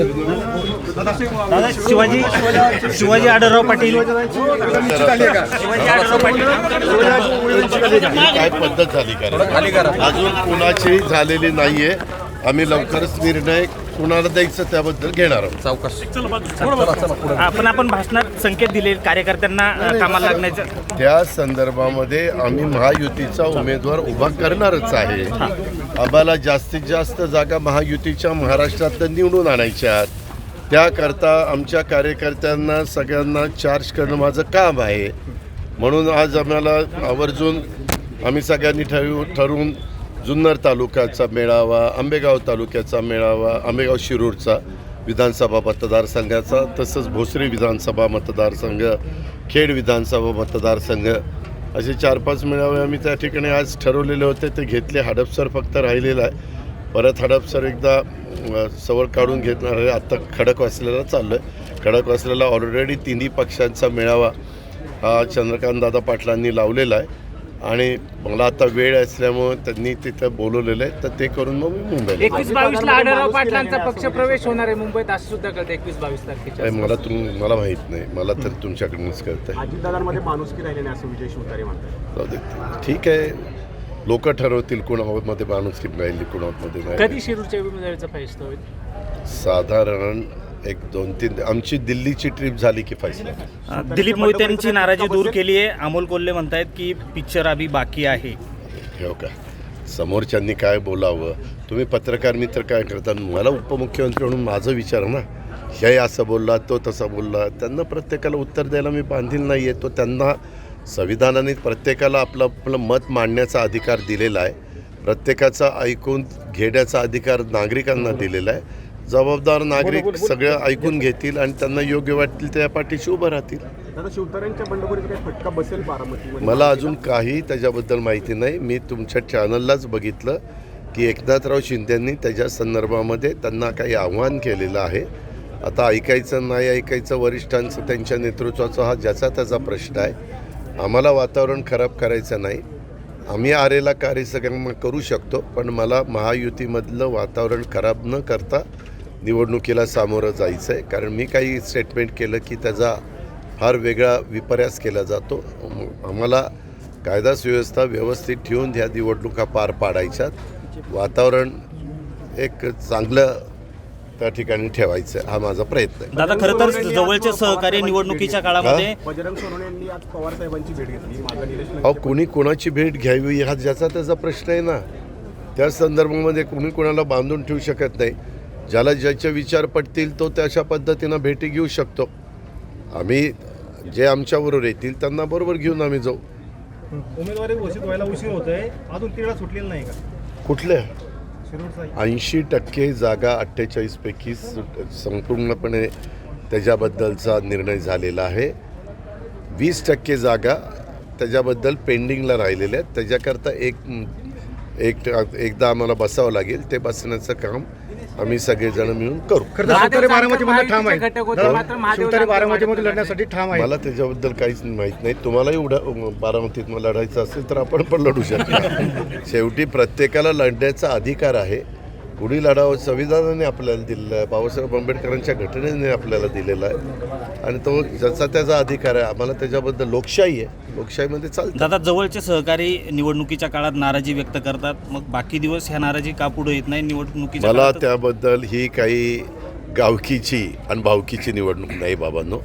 दादा शिवाजी शिवाजी आढळराव पाटील. शिवाजी आढळराव पाटील काय पद्धत झाली? कारण अजून कुणाची झालेली नाहीये. आम्ही लवकरच निर्णय कुणाला द्यायचं त्याबद्दल घेणार आहोत. आपण आपण भाषणात संकेत दिले कार्यकर्त्यांना कामाला लागण्याचं. त्या संदर्भामध्ये आम्ही महायुतीचा उमेदवार उभा करणारच आहे. आम्हाला जास्तीत जास्त जागा महायुतीच्या महाराष्ट्रातनं निवडून आणायच्या त्याकरता आमच्या कार्यकर्त्यांना सगळ्यांना चार्ज करणं माझं काम आहे. म्हणून आज आम्हाला आवर्जून आम्ही सगळ्यांनी ठरवू ठरवून जुन्नर तालुक्याचा मेळावा आंबेगाव तालुक्याचा मेळावा आंबेगाव शिरूरचा विधानसभा मतदारसंघाचा तसंच भोसरी विधानसभा मतदारसंघ खेड विधानसभा मतदारसंघ असे चार पाच मेळावे आम्ही त्या ठिकाणी आज ठरवलेले होते. ते घेतले हडपसर फक्त राहिलेला आहे. परत हडपसर एकदा सवळ काढून घेणार आहे. आत्ता खडकवासलेला चाललो आहे खडकवासलेला ऑलरेडी तिन्ही पक्षांचा मेळावा हा चंद्रकांत दादा पाटलांनी लावलेला आहे. आणि मला आता वेळ असल्यामुळे त्यांनी तिथं बोलवलेलं आहे तर ते करून मग मी मुंबईला एकवीस बावीस ला आढळराव पाटलांचा पक्ष प्रवेश होणार आहे मुंबईत असं सुद्धा कळतं एकवीस बावीस तारखेच्या मला तुम मला माहीत नाही. मला तर तुमच्याकडूनच कळतं अजितदादांमध्ये माणुसकी राहिली नाही असं विजय शिवतारे म्हणतात. जाऊ दे. ठीक आहे. लोक ठरवतील कुणामध्ये माणूस राहिली कुणामध्ये नाही. कधी शिरूरच्या उमेदवारीचा फैसला होईल? साधारण एक दोन तीन आमची दिल्लीची ट्रिप झाली की फैसला दिलीप मोहित्यांची नाराजी दूर केली आहे. अमोल कोल्हे म्हणतायत की पिक्चर अभी बाकी आहे. हो का? समोरच्यांनी काय बोलावं? तुम्ही पत्रकार मित्र काय करता? मला उपमुख्यमंत्री म्हणून माझं विचार ना. हे असं बोलला तो तसा बोलला. त्यांना प्रत्येकाला उत्तर द्यायला मी बांधील नाही आहे तो त्यांना संविधानाने प्रत्येकाला आपलं आपलं मत मांडण्याचा अधिकार दिलेला आहे. प्रत्येकाचा ऐकून घेण्याचा अधिकार नागरिकांना दिलेला आहे. जबाबदार नागरिक सगळं ऐकून घेतील आणि त्यांना योग्य वाटतील त्या पाठीशी उभं राहतील. मला अजून काही त्याच्याबद्दल माहिती नाही. मी तुमच्या चॅनललाच बघितलं की एकनाथराव शिंदेंनी त्याच्या संदर्भामध्ये त्यांना काही आव्हान केलेलं आहे. आता ऐकायचं नाही ऐकायचं वरिष्ठांचं त्यांच्या नेतृत्वाचा हा ज्याचा त्याचा प्रश्न आहे. आम्हाला वातावरण खराब करायचं नाही. आम्ही आरेला कार्य सगळ्यांना करू शकतो पण मला महायुतीमधलं वातावरण खराब न करता निवडणुकीला सामोरं जायचं आहे कारण मी काही स्टेटमेंट केलं की त्याचा फार वेगळा विपर्यास केला जातो. आम्हाला कायदा सुव्यवस्था व्यवस्थित ठेवून ह्या निवडणुका पार पाडायच्यात. वातावरण एक चांगलं त्या ठिकाणी ठेवायचं हा माझा प्रयत्न आहे. दादा खरं तर जवळचे सहकारी निवडणुकीच्या काळामध्ये बजरंग सोनवणे यांनी आज पवार साहेबांची भेट घेतली मागं निलेश लंके अहो कुणी कोणाची भेट घ्यावी हा ज्याचा त्याचा प्रश्न आहे ना. त्या संदर्भामध्ये कुणी कोणाला बांधून ठेवू शकत नाही. ज्याला ज्याचे विचार पटतील तो त्या अशा पद्धतीनं भेटी घेऊ शकतो. आम्ही जे आमच्याबरोबर येतील त्यांना बरोबर घेऊन आम्ही जाऊ. उमेदवारी घोषित व्हायला उशीर होतोय. अजून तिकडा सुटलेला नाही का? कुठल्या? ऐंशी टक्के जागा अठ्ठेचाळीसपैकी संपूर्णपणे त्याच्याबद्दलचा निर्णय झालेला आहे. वीस टक्के जागा त्याच्याबद्दल पेंडिंगला राहिलेल्या आहेत. त्याच्याकरता एक एक एकदा आम्हाला बसावं लागेल. ते बसण्याचं काम आम्ही सगळेजण मिळून करू. खरं तर शिवतारे बारामतीमध्ये ठाम आहे. घटक होते. मात्र महादेव शिवतारे जानकर बारामतीमध्ये वाढत लढण्यासाठी ठाम आहे. मला त्याच्याबद्दल काहीच माहीत नाही. तुम्हालाही उडा बारामतीत मला लढायचं असेल तर आपण पण लढू शकतो शेवटी प्रत्येकाला लढण्याचा अधिकार आहे. कुणी लढावं संविधानाने आपल्याला दिलेलं आहे. बाबासाहेब आंबेडकरांच्या घटनेने आपल्याला दिलेला आहे. आणि तो ज्याचा त्याचा अधिकार आहे आम्हाला त्याच्याबद्दल लोकशाही आहे. लोकशाहीमध्ये चालतं. दादा जवळचे सहकारी निवडणुकीच्या काळात नाराजी व्यक्त करतात. मग बाकी दिवस ह्या नाराजी का पुढे येत नाही निवडणुकीच्या मला काळात? त्याबद्दल ही काही गावकीची आणि भावकीची निवडणूक नाही बाबांनो.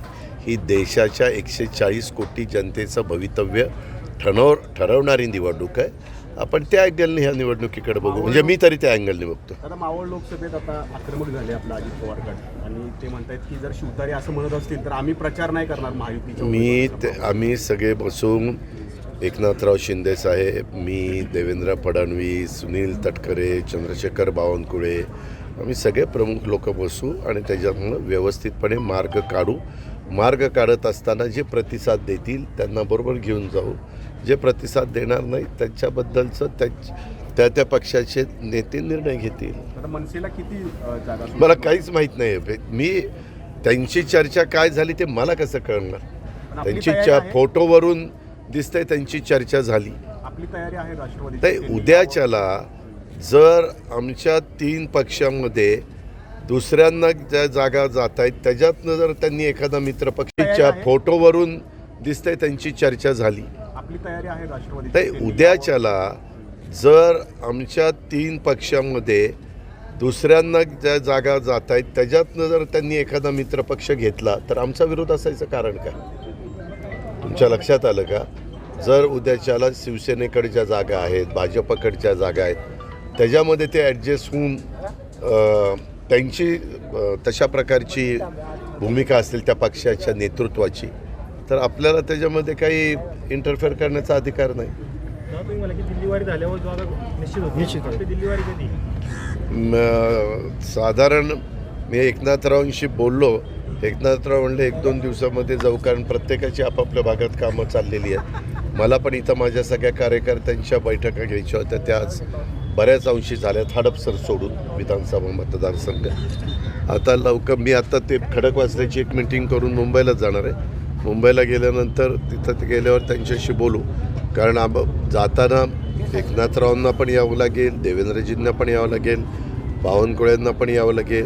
ही देशाच्या एकशे चाळीस कोटी जनतेचं भवितव्य ठरव ठरवणारी निवडणूक आहे. आपण त्या अँगलने ह्या निवडणुकीकडे बघू. म्हणजे मी तरी त्या अँगलने बघतो दादा मावळ लोकसभेत आता आक्रमक झाले आपला अजित पवार गट. आणि ते म्हणतात की जर शिवतारे असं म्हणत असतील तर आम्ही प्रचार नाही करणार महायुतीच्या मी. ते आम्ही सगळे बसून एकनाथराव शिंदे साहेब मी देवेंद्र फडणवीस सुनील तटकरे चंद्रशेखर बावनकुळे आम्ही सगळे प्रमुख लोक बसू आणि त्याच्यामुळं व्यवस्थितपणे मार्ग काढू. मार्ग काढत असताना जे प्रतिसाद देतील त्यांना बरोबर घेऊन जाऊ. जे प्रतिसाद देणार नाही त्याच्याबद्दलचं त्या त्या त्या पक्षाचे नेते निर्णय घेतील. मनसेला किती मला काहीच माहीत नाही मी त्यांची चर्चा काय झाली ते मला कसं कळणार? त्यांची. फोटोवरून दिसतंय त्यांची चर्चा झाली. आपली तयारी आहे राष्ट्रवादी उद्याच्याला जर आमच्या तीन पक्षांमध्ये दुसऱ्यांना ज्या जागा जात आहेत त्याच्यातनं जर त्यांनी एखादा मित्रपक्षीच्या फोटोवरून दिसतंय त्यांची चर्चा झाली. आपली तयारी आहे राष्ट्रवादी तर उद्याच्याला जर आमच्या तीन पक्षामध्ये दुसऱ्यांना ज्या जागा जात आहेत त्याच्यातनं जर त्यांनी एखादा मित्रपक्ष घेतला तर आमचा विरोध असायचं कारण काय? तुमच्या लक्षात आलं का? जर उद्याच्याला शिवसेनेकडच्या जागा आहेत भाजपकडच्या जागा आहेत त्याच्यामध्ये ते ॲडजस्ट होऊन त्यांची तशा प्रकारची भूमिका असेल त्या पक्षाच्या नेतृत्वाची तर आपल्याला त्याच्यामध्ये काही इंटरफेअर करण्याचा अधिकार नाही. साधारण मी एकनाथरावांशी बोललो. एकनाथराव म्हणले एक दोन दिवसामध्ये जाऊ कारण प्रत्येकाची आपापल्या भागात कामं चाललेली आहेत. मला पण इथं माझ्या सगळ्या कार्यकर्त्यांच्या बैठका घ्यायच्या होत्या. त्या आज बऱ्याच अंशी झाल्यात. हडपसर सोडून विधानसभा मतदारसंघ. आता लवकर मी आता ते खडकवासल्याची एक मिटिंग करून मुंबईला जाणार आहे. मुंबईला गेल्यानंतर तिथं गेल्यावर त्यांच्याशी बोलू. कारण आम जाताना एकनाथरावांना पण यावं लागेल देवेंद्रजींना पण यावं लागेल बावनकुळ्यांना पण यावं लागेल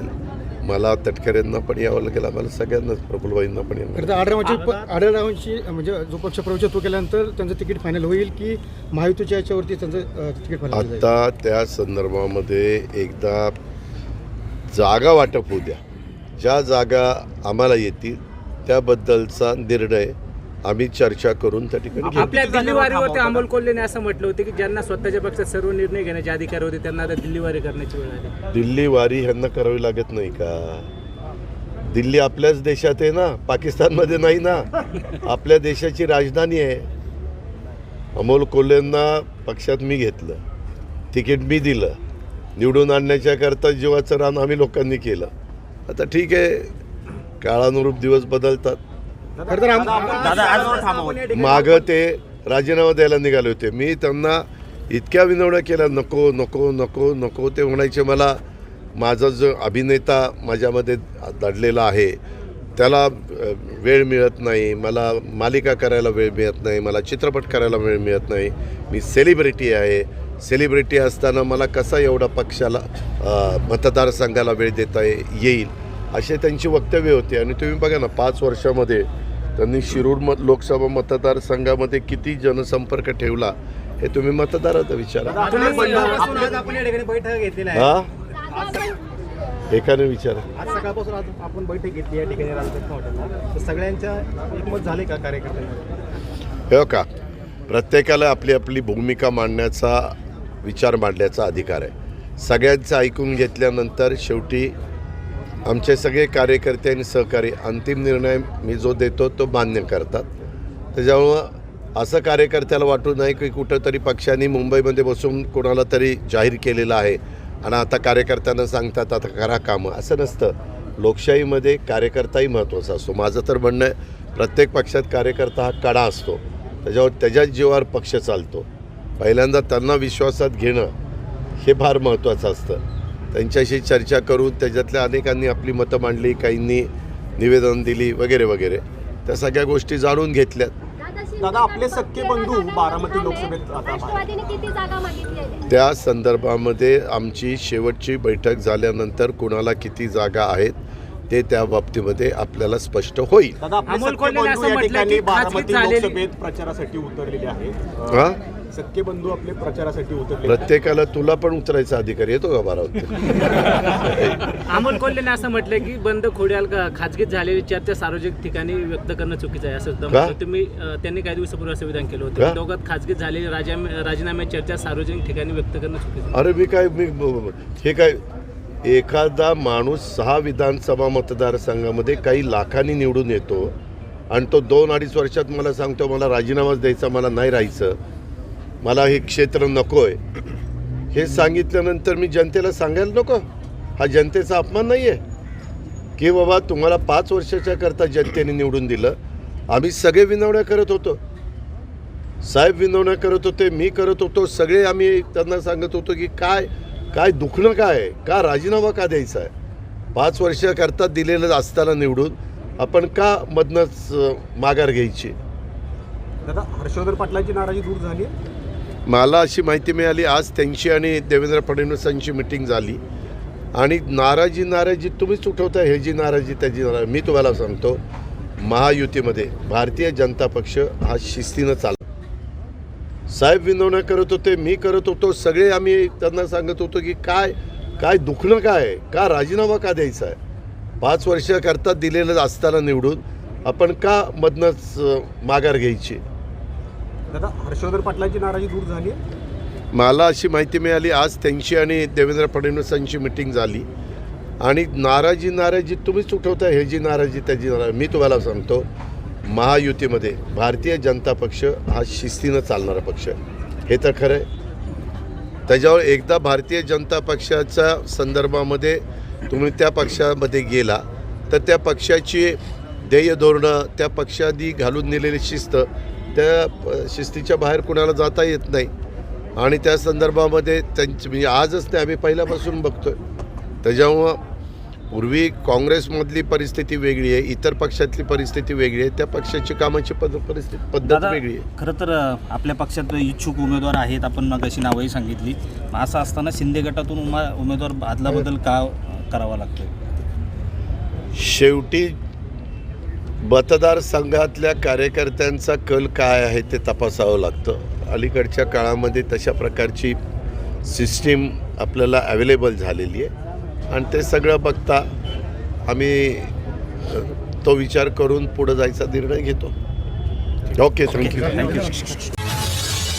मला तटकरेंना पण यावं लागेल आम्हाला सगळ्यांनाच प्रफुल्लबाईंना पण यावं लागेल. तर आढळरावांची आढळरावांची म्हणजे जो पक्ष प्रवेश तो केल्यानंतर त्यांचं तिकीट फायनल होईल की महायुतीच्या याच्यावरती त्यांचं तिकीट फायनल आता त्या संदर्भामध्ये एकदा जागा वाटप होऊ द्या. ज्या जागा आम्हाला येतील त्याबद्दलचा निर्णय आम्ही चर्चा करून त्या ठिकाणी. आपल्या दिल्लीवारीवरती अमोल कोल्हेने असं म्हटलं होतं की ज्यांना स्वतःच्या पक्षात सर्व निर्णय घेण्याचे अधिकार होते त्यांना आता दिल्लीवारी करण्याची वेळ आली. दिल्ली वारी ह्यांना करावी लागत नाही का? दिल्ली आपल्याच देशात आहे ना पाकिस्तानमध्ये नाही ना. आपल्या देशाची राजधानी आहे. अमोल कोल्हेंना पक्षात मी घेतलं. तिकीट मी दिलं. निवडून आणण्याच्या करता जीवाचं रान आम्ही लोकांनी केलं. आता ठीक आहे काळानुरूप दिवस बदलतात. खरं थांबवलं मागं ते राजीनामा द्यायला निघाले होते. मी त्यांना इतक्या विनवण्या केल्या नको नको नको नको. ते म्हणायचे मला माझा जो अभिनेता माझ्यामध्ये दडलेला आहे त्याला वेळ मिळत नाही. मला मालिका करायला वेळ मिळत नाही. मला चित्रपट करायला वेळ मिळत नाही. मी सेलिब्रिटी आहे. सेलिब्रिटी असताना मला कसा एवढा पक्षाला मतदारसंघाला वेळ देता ये- येईल? असे त्यांची वक्तव्य होती. आणि तुम्ही बघा ना पाच वर्षामध्ये त्यांनी शिरूर मत लोकसभा मतदारसंघामध्ये किती जनसंपर्क ठेवला हे तुम्ही मतदाराचा विचारा. आपण या ठिकाणी बैठक घेतलेली आहे. हा? एकाने विचारा. आज सकाळपासून आज आपण बैठक घेतली या ठिकाणी राजरत्न हॉटेलला. तर सगळ्यांच्या एकमत झाले का कार्यकर्त्यांमध्ये? हे हो का? प्रत्येकाला आपली आपली भूमिका मांडण्याचा विचार मांडण्याचा अधिकार आहे. सगळ्यांचं ऐकून घेतल्यानंतर शेवटी आमचे सगळे कार्यकर्ते आणि सहकारी अंतिम निर्णय मी जो देतो तो मान्य करतात. त्याच्यामुळं असं कार्यकर्त्याला वाटू नाही की कुठंतरी पक्षांनी मुंबईमध्ये बसून कोणाला तरी जाहीर केलेलं आहे आणि आता कार्यकर्त्यांना सांगतात आता करा कामं. असं नसतं. लोकशाहीमध्ये कार्यकर्ताही महत्त्वाचा असतो. माझं तर म्हणणं आहे प्रत्येक पक्षात कार्यकर्ता हा कडा असतो. त्याच्यावर त्याच्याच जीवावर पक्ष चालतो. पहिल्यांदा त्यांना विश्वासात घेणं हे फार महत्त्वाचं असतं. त्यांच्याशी चर्चा करून त्याच्यातल्या अनेकांनी आपली मतं मांडली काहींनी निवेदन दिली वगैरे वगैरे. त्या सगळ्या गोष्टी जाणून घेतल्यात. दादा, आपले सख्खे बंधू बारामती लोकसभेत आता बाहेर. राष्ट्रवादीने किती जागा मागितली आहे? त्या संदर्भामध्ये आमची शेवटची बैठक झाल्यानंतर कुणाला किती जागा आहेत ते त्या बाबतीमध्ये आपल्याला स्पष्ट होईल. दादा आपले सख्खे बंधू या ठिकाणी बारामती लोकसभेत प्रचारासाठी उतरलेले आहेत. सख्खे बंधू आपले प्रचारासाठी उतरले प्रत्येकाला तुला पण उतरायचा अधिकार येतो का बारावती अमोल कोल्हेने असं म्हटलं की बंद खोड्याल का खाजगीत झालेली चर्चा सार्वजनिक ठिकाणी व्यक्त करणं चुकीचं आहे असं. तुम्ही त्यांनी काही दिवसापूर्वी असं विधान केलं? होतं दोघात खाजगीत झालेली राजा- राजीनाम्याची चर्चा सार्वजनिक ठिकाणी व्यक्त करणं चुकीचं आहे. अरे मी काय मी हे काय एखादा माणूस सहा विधानसभा मतदारसंघामध्ये काही लाखांनी निवडून येतो आणि तो दोन अडीच वर्षात मला सांगतो मला राजीनामाच द्यायचा मला नाही राहायचं मला हे क्षेत्र नको आहे हे सांगितल्यानंतर मी जनतेला सांगायला नको. हा जनतेचा अपमान नाही आहे की बाबा तुम्हाला पाच वर्षाच्या करता जनतेने निवडून दिलं. आम्ही सगळे विनवण्या करत होतो. साहेब विनवण्या करत होते मी करत होतो. सगळे आम्ही त्यांना सांगत होतो की काय काय दुखणं काय आहे? का राजीनामा का द्यायचा आहे? पाच वर्षाकरता दिलेलं असताना निवडून आपण का मधनंच माघार घ्यायची? दादा हर्षवर्धन पाटलांची नाराजी दूर झाली मला अशी माहिती मिळाली आज त्यांची आणि देवेंद्र फडणवीसांची मिटिंग झाली. आणि नाराजी नाराजी तुम्हीच उठवता हे जी नाराजी त्याची नाराजी. मी तुम्हाला सांगतो महायुतीमध्ये भारतीय जनता पक्ष हा शिस्तीनं चाल साहेब विनवण्या करत होते मी करत होतो सगळे आम्ही त्यांना सांगत होतो की काय काय दुखणं काय का राजीनामा का द्यायचा आहे? पाच वर्षाकरता दिलेलं असताना निवडून आपण का मधनंच माघार घ्यायची? दादा हर्षवर्धन पाटलांची नाराजी दूर झाली मला अशी माहिती मिळाली आज त्यांची आणि देवेंद्र फडणवीसांची मिटिंग झाली. आणि नाराजी नाराजी तुम्हीच उठवता हे जी नाराजी त्याची नाराजी. मी तुम्हाला सांगतो महायुतीमध्ये भारतीय जनता पक्ष हा शिस्तीनं चालणारा पक्ष आहे. हे तर खरं आहे. त्याच्यावर एकदा भारतीय जनता पक्षाच्या संदर्भामध्ये तुम्ही त्या पक्षामध्ये गेला तर त्या पक्षाची ध्येय धोरणं त्या पक्षांनी घालून नेलेली शिस्त त्या शिस्तीच्या बाहेर कुणाला जाता येत नाही. आणि त्या संदर्भामध्ये त्यांची म्हणजे आजच नाही आम्ही पहिल्यापासून बघतोय. त्याच्यामुळं पूर्वी काँग्रेसमधली परिस्थिती वेगळी आहे इतर पक्षातली परिस्थिती वेगळी आहे त्या पक्षाची कामाची पद परिस्थिती पद्धत वेगळी आहे. खरं तर आपल्या पक्षात इच्छुक उमेदवार आहेत आपण मग अशी नावही सांगितली. असं असताना शिंदे गटातून उमा उमेदवार अदलाबदल का करावा लागतोय? शेवटी मतदारसंघातल्या कार्यकर्त्यांचा कल काय आहे ते तपासावं लागतं. अलीकडच्या काळामध्ये तशा प्रकारची सिस्टीम आपल्याला अवेलेबल झालेली आहे. आणि ते सगळं बघता आम्ही तो विचार करून पुढं जायचा निर्णय घेतो. Okay thank you thank you